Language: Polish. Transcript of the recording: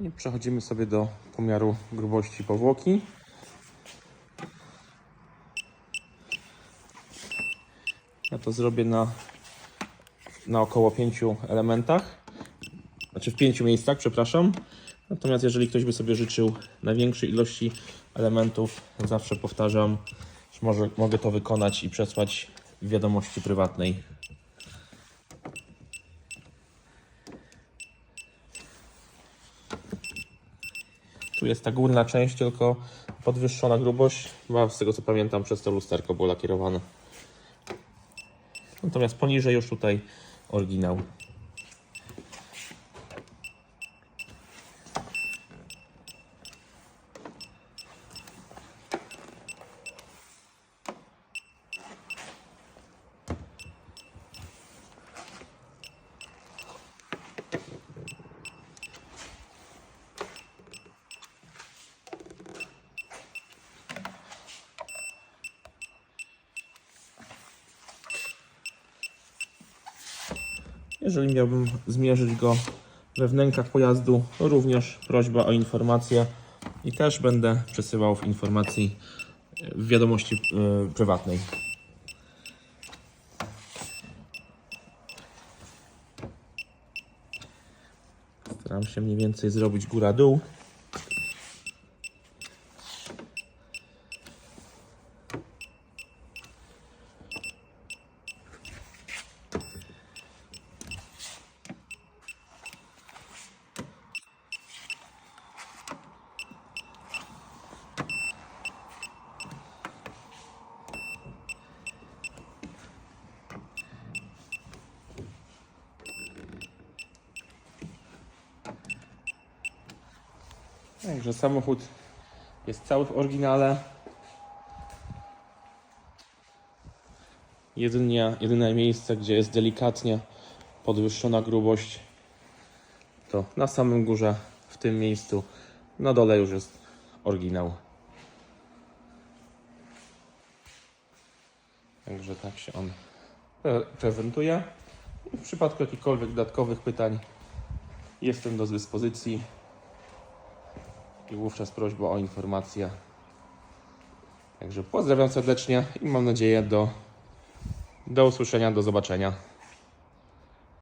I przechodzimy sobie do pomiaru grubości powłoki. Ja to zrobię na, na około pięciu elementach. Znaczy w pięciu miejscach, przepraszam. Natomiast jeżeli ktoś by sobie życzył największej ilości elementów, zawsze powtarzam, że może, mogę to wykonać i przesłać w wiadomości prywatnej. Jest ta górna część, tylko podwyższona grubość. Ma z tego co pamiętam przez to lusterko było lakierowane. Natomiast poniżej już tutaj oryginał. Jeżeli miałbym zmierzyć go we wnękach pojazdu, również prośba o informację i też będę przesyłał w informacji e, w wiadomości e, prywatnej. Staram się mniej więcej zrobić góra-dół. Także samochód jest cały w oryginale. Jedynie, jedyne miejsce, gdzie jest delikatnie podwyższona grubość, to na samym górze, w tym miejscu. Na dole już jest oryginał. Także tak się on pre- prezentuje. W przypadku jakichkolwiek dodatkowych pytań jestem do dyspozycji i wówczas prośba o informację. Także pozdrawiam serdecznie i mam nadzieję do, do usłyszenia, do zobaczenia.